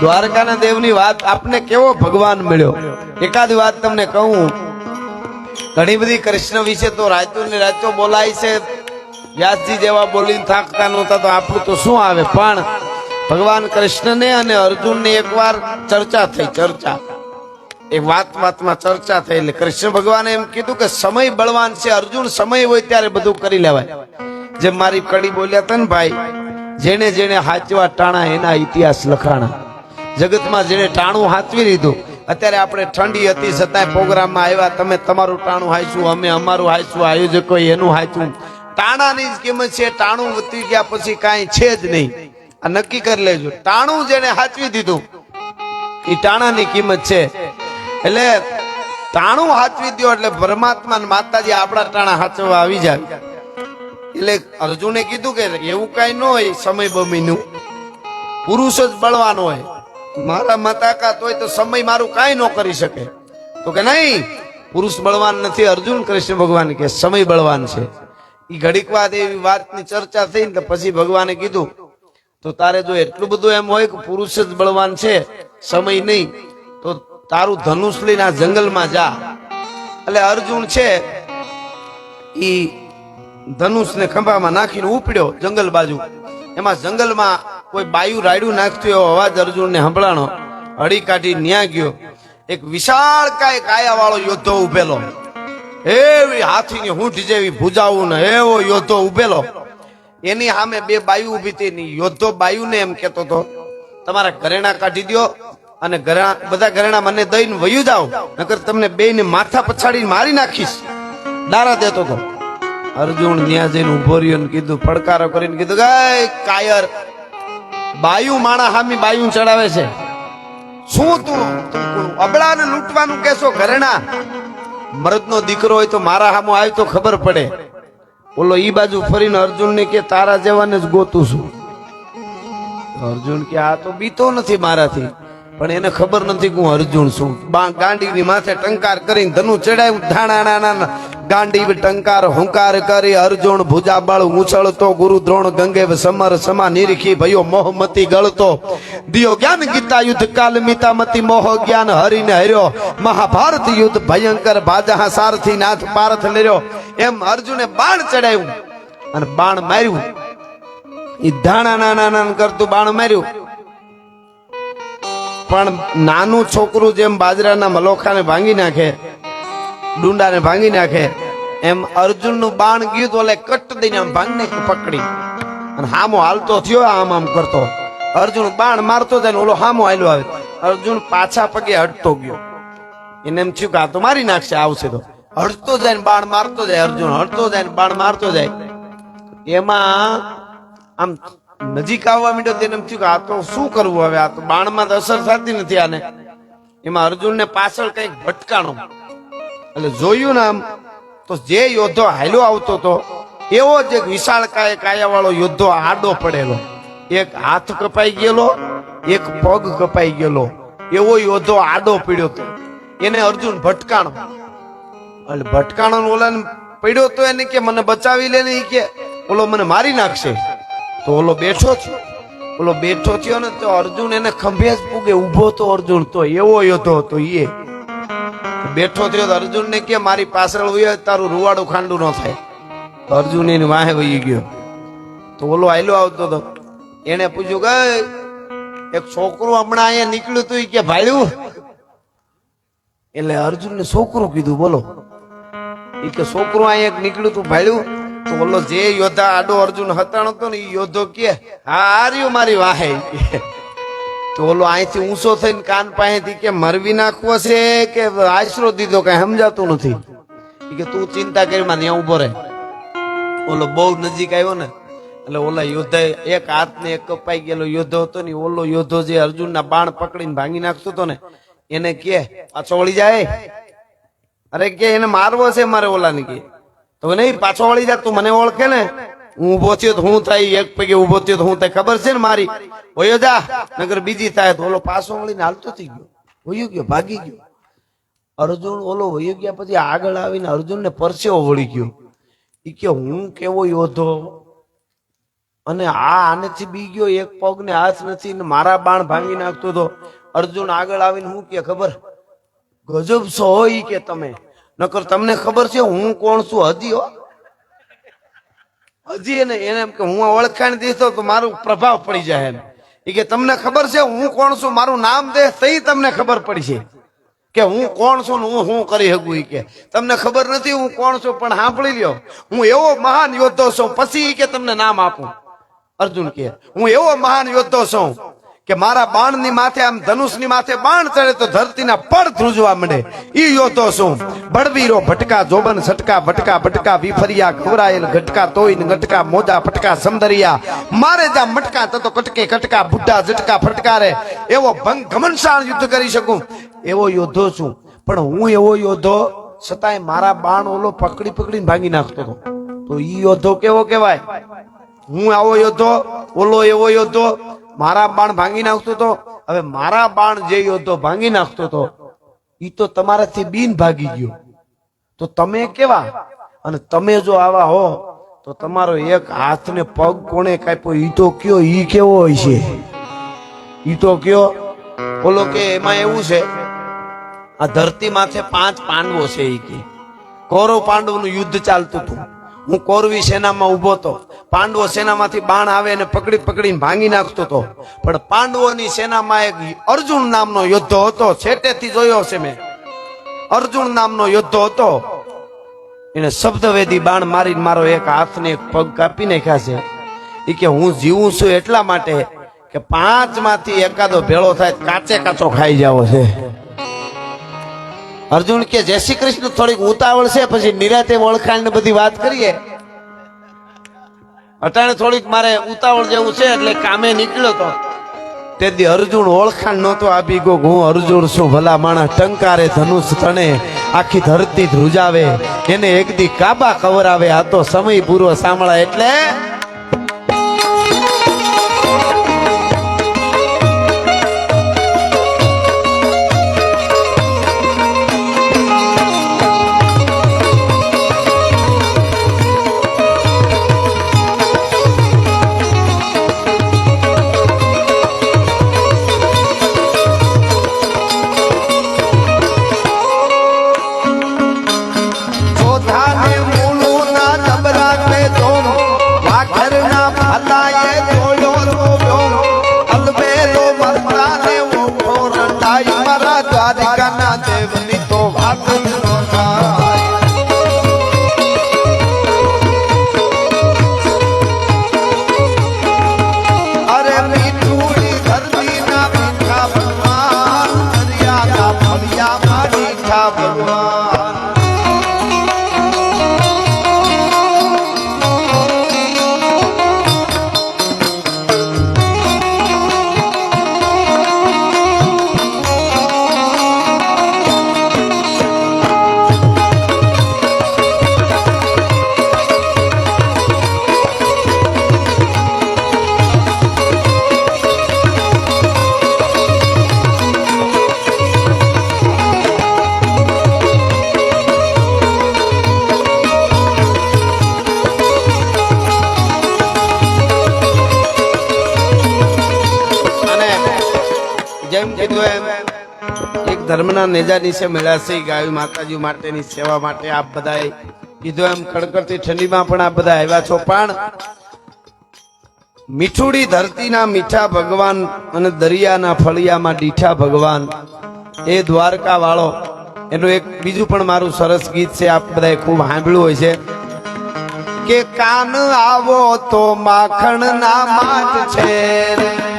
દ્વારકાના દેવની વાત આપને કેવો ભગવાન મળ્યો? એકાદ વાત તમને કહું. ઘણી બધી કૃષ્ણ વિશે તો રાતો ને રાજો બોલાય છે. વ્યાસજી જેવા બોલીને થાકતા નહોતા તો આપણું તો શું આવે? પણ ભગવાન કૃષ્ણને અને અર્જુનને એકવાર ચર્ચા થઈ, ચર્ચા. એ વાત વાતમાં ચર્ચા થઈ એટલે કૃષ્ણ ભગવાને એમ કીધું કે સમય બળવાન છે, અર્જુન સમય હોય ત્યારે બધું કરી લેવાય. જેમ મારી કડી બોલ્યા હતા ને ભાઈ જેને જેને હાચવા ટાણા એના ઇતિહાસ લખાણા. જગતમાં જેને ટાણું હાથવી લીધું, અત્યારે આપણે ઠંડી હતી છતાંય પ્રોગ્રામમાં આવ્યા, તમે તમારું ટાણું હાચવું અમે અમારું હાચવું આયોજકો એનું હાચું ટાણાની જ કિંમત છે, ટાણું વધી ગયા પછી કાંઈ છે જ નહીં. આ નક્કી કરી લેજો. ટાણું જેને હાચવી દીધું, એ ટાણાની કિંમત છે. એટલે ટાણું હાચવી દો એટલે પરમાત્મા માતાજી આપણા ટાણા હાચવા આવી જાય. એટલે અર્જુને કીધું કે એવું કઈ ન હોય, સમય બમીનું. પુરુષ જ બળવાનો હોય. મારા મતાકાત હોય તો સમય મારું કાંઈ ન કરી શકે. તો કે નહીં, પુરુષ બળવાન નથી, અર્જુન કૃષ્ણ ભગવાન કે સમય બળવાન છે. એ ઘડીક વાત એવી વાતની ચર્ચા થઈ ને પછી ભગવાને કીધું, તો તારે જો એટલું બધું એમ હોય કે પુરુષ જ બળવાન છે, સમય નહીં, તો તારું ધનુષ લઈને આ જંગલમાં જા. એટલે અર્જુન છે એ ધનુષને ખંભામાં નાખીને ઉપડ્યો જંગલ બાજુ. એમાં જંગલમાં કોઈ બાયું રાયડું નાખતું એવો અવાજ અર્જુનને સંભળાણો, હળી કાઢી ન્યા ગયો. એક વિશાળ કાય કાયા વાળો યોદ્ધો ઉભેલો. એવી હાથીની હૂંઠ જેવી ભુજાવું ને એવો યોદ્ધો ઉભેલો. એની સામે બે બાયું ઊભી હતી. યોદ્ધો બાયુને એમ કેતો હતો, તમારા ઘરેણા કાઢી દ્યો અને ઘરેણા, બધા ઘરેણા મને દઈને વયું જાઓ. નકર તમને બે ને માથા પછાડીને મારી નાખીશ. દારા દેતો હતો. અર્જુન ત્યાં જઈને ઊભો રહ્યો કીધું, પડકારો કરીને કીધું કે કાયર બાયુ માણા હામી બાયુ ચડાવે છે. શું તું અબળાને લૂંટવાનું કેસો ઘરેણા? મરદનો દીકરો હોય તો મારા હામો આવી તો ખબર પડે. ઓલો ઈ બાજુ ફરીને અર્જુનને કે તારા જેવાને જ ગોતું છું. અર્જુન કે, આ તો બીતો નથી મારાથી, પણ એને ખબર નથી કે હું અર્જુન છું. ગાંડીની માથે ટંકાર કરીને ધનુ ચડાવ્યું ધાણા નાના ગાંડી ટંકાર હુંકાર કરી અર્જુન ભુજાબળ ઉછળતો, ગુરુ દ્રોણ ગંગે સમર સમા નિરીખી ભયો મોહમતી ગળતો. દિયો જ્ઞાન ગીતા યુદ્ધ કાલ મિતા મતી મોહ જ્ઞાન હરીને હર્યો. મહાભારત યુદ્ધ ભયંકર ભાજા સારથી નાથ પારથ લેર્યો એમ અર્જુને બાણ ચડાવ્યું અને બાણ માર્યું. ઈ ધાણા નાના નાના કરતું બાણ માર્યું. પણ નાનું છોકરું જેમ બાજરાના મલોખાને ભાંગી નાખે ડુંડાને ભાંગી નાખે. એમ અર્જુનનું બાણ ગયું તો ઓલે કટ દઈને આમ ભાંગને પકડી. અને હામો હાલતો થયો, આમ આમ કરતો. અર્જુન બાણ મારતો જાય ઓલો હામો હાલ્યો આવે. અર્જુન પાછા પગે હટતો ગયો. એને એમ થયું કે આ તો મારી નાખશે, આવશે તો. હટતો જાય બાણ મારતો જાય, અર્જુન હટતો જાય બાણ મારતો જાય. એમાં આમ નજીક આવવા માંડ્યો તેને એમ થયું કે આ તો શું કરવું હવે? આ તો બાણમાં તો અસર થતી નથી આને. એમાં અર્જુનને પાછળ કંઈક ભટકાણો. એટલે જોયું ને આમ, તો જે યોદ્ધો હાલ્યો આવતો હતો એવો જ એક વિશાળ કાય કાયા વાળો યોદ્ધો આડો પડેલો. એક હાથ કપાઈ ગયેલો, એક પગ કપાઈ ગયેલો. એવો યોદ્ધો આડો પડ્યો હતો એને અર્જુન ભટકાણો. એટલે ભટકાણો ઓલાને પડ્યો તો એને કે, મને બચાવી લે નહીં કે. ઓલો, મને મારી નાખશે. તો ઓલો બેઠો થયો. ઓલો બેઠો થયો ને તો અર્જુન એને ખંભે જ પૂગે. ઊભો તો અર્જુન તો. એવો યોદ્ધો હતો એ. બેઠો થયો અર્જુન ને કે મારી પાછળ હોય તારું રૂવાડું ખાંડું ન થાય. અર્જુન એની વાહે વહી ગયો. તો ઓલો આયલો આવતો હતો એને પૂછ્યું કે એક છોકરું હમણાં અહીંયા નીકળ્યું તું કે ભાડ્યું? એટલે અર્જુનને છોકરું કીધું, બોલો. એ કે, છોકરું અહીંયા એક નીકળ્યું તું ભાડ્યું? તો ઓલો જે યોદ્ધા આડો અર્જુન હતાણો હતો ને એ યોદ્ધો કે, હા, આ મારી વાહે. તો ઓલો અહીંથી ઊંચો થઈને કાન પાસેથી કે મરવી નાખવો છે કે આશરો દીધો કઈ સમજાતું નથી? કે તું ચિંતા કરી માં ઊભો રહે. ઓલો બહુ નજીક આવ્યો ને, એટલે ઓલા યોદ્ધા એક હાથ ને એક કપાઈ ગયેલો યોદ્ધો હતો ને ઓલો યોદ્ધો જે અર્જુન ના બાણ પકડીને ભાંગી નાખતો હતો ને, એને કે પાછો વળી જાય? અરે કે એને મારવો છે મારે ઓલાને કે. તો નહીં, પાછો વળી જા, તું મને ઓળખે ને. હું ઊભો થયો તો હું થાય એક પગે ઊભો થયો તો હું થાય. ખબર છે ને મારી? વયો જા. નગર બીજી થાય તો ઓલો પાછો વળીને હાલતો થઈ ગયો. વયો ગયો ભાગી ગયો. અર્જુન ઓલો વયો ગયા પછી આગળ આવીને અર્જુનને પરસેવો વળી ગયો. ઈ કે હું કેવો યોધો અને આ આનેથી બી ગયો એક પગ ને હાથ નથી ને મારા બાણ ભાંગી નાખતો તો. અર્જુન આગળ આવીને હું કે ખબર? ગજબ છો ઈ કે તમે. નકર તમને ખબર છે હું કોણ છું? હજી હો. હજી એને એને એમ કે હું ઓળખાણ દીધો તો મારું પ્રભાવ પડી જાય એમ. એ કે તમને ખબર છે હું કોણ છું? મારું નામ દે તઈ તમને ખબર પડી છે. કે હું કોણ છું ને હું શું કરી શકું કે. તમને ખબર નથી હું કોણ છું, પણ સાંભળી લ્યો. હું એવો મહાન યોદ્ધો છું, પછી કે તમને નામ આપું. અર્જુન કે, હું એવો મહાન યોદ્ધો છું કે મારા બાણની માથે આમ ધનુષની માથે બાણ ચડે તો ધરતીના પડ ધ્રુજવા મળે ઈ યોદ્ધો શું? બળવીરો ભટકા જોબન સટકા ભટકા ભટકા વિફરિયા ખવરાયેલ ઘટકા તોઈન ગટકા મોજા ફટકા સમદરિયા મારે જા મટકા તતો કટકે કટકા બુઢા ઝટકા ફટકારે. એવો ભંગ ઘમનશાળ યુદ્ધ કરી શકું? એવો યોદ્ધો છું. પણ હું એવો યોદ્ધો છતાંય મારા બાણ ઓલો પકડી પકડીને ભાંગી નાખતો હતો. તો ઈ યોદ્ધો કેવો કહેવાય? હું આવો યોદ્ધો, ઓલો એવો યોદ્ધો મારા બાણ ભાંગી નાખતો તો, હવે મારા બાણ જે યોદ્ધો ભાંગી નાખતો તો એ તો તમારાથી બિન ભાગી ગયો. તો તમે કેવા? અને તમે જો આવા હો, તો તમારો એક હાથ ને પગ કોણે કાપ્યો? ઈ તો કયો? ઈ કેવો હોય છે? ઈ તો કયો? બોલો કે એમાં એવું છે, આ ધરતી માથે પાંચ પાંડવો છે ઈ કે. કૌરવ પાંડવનું યુદ્ધ ચાલતું હતું. હું કૌરવી સેનામાં ઊભો હતો. પાંડવો સેનામાંથી બાણ આવે અને પકડી પકડીને ભાંગી નાખતો હતો. પણ પાંડવોની સેનામાં એક અર્જુન નામનો યોદ્ધો હતો. છેટેથી જોયો છે મેં. અર્જુન નામનો યોદ્ધો હતો. એને શબ્દવેદી બાણ મારીને મારો એક હાથને એક પગ કાપી નાખ્યા છે. એ કે હું જીવું છું એટલા માટે કે પાંચમાંથી એકાદો ભેળો થાય કાચે કાચો ખાઈ જાવો છે. અર્જુન કે જય શ્રી કૃષ્ણ, થોડીક ઉતાવળ છે, પછી નિરાતે ઓળખાણ બધી વાત કરીએ. અટાણે થોડીક મારે ઉતાવળ જેવું છે, એટલે કામે નીકળ્યો તો. તેથી અર્જુન ઓળખાણ નહોતો આપી ગો હું અર્જુન છું, ભલા માણસ ટંકારે, ધનુષ તણે, આખી ધરતી ધ્રુજાવે, એને એક દી કાબા કવરાવે આ તો સમય પૂરો સાંભળા એટલે ધર્મના નેજા નીચે મળ્યા છે માતાજી માટેની સેવા માટે આપ બધાએ કીધું એમ કડકડતી ઠંડીમાં પણ આપ બધા આવ્યા છો. પણ મીઠુડી ધરતીના મીઠા ભગવાન અને દરિયાના ફળિયામાં દીઠા ભગવાન એ દ્વારકા વાળો એનું એક બીજું પણ મારું સરસ ગીત છે, આપ બધાએ ખૂબ સાંભળ્યું હોય છે. કે કાન આવો તો માખણ ના માટ છે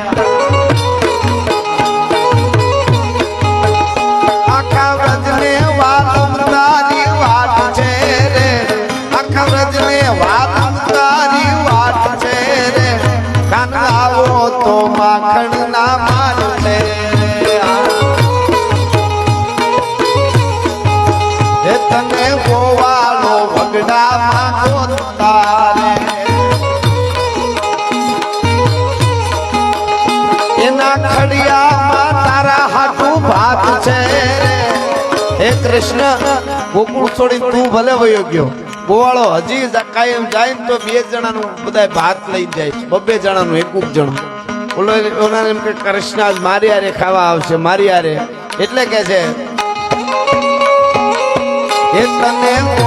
કૃષ્ણ બે જણાનું બધા ભાત લઈ જાય બબે જણાનું, એક જણ કે કૃષ્ણ આજ મારી ખાવા આવશે, મારી આરે એટલે કે છે એ તને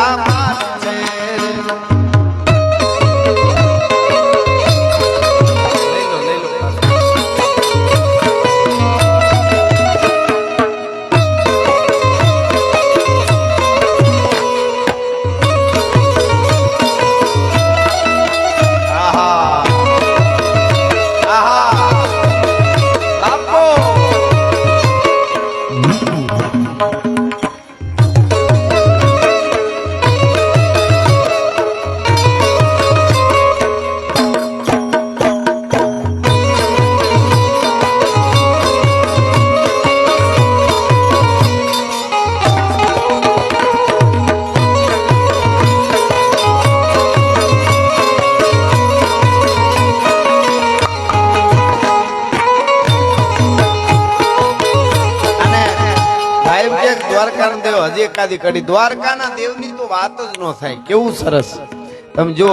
એકાદી કડી દ્વારકાના દેવની તો વાત જ ન થાય. કેવું સરસ. તમે જો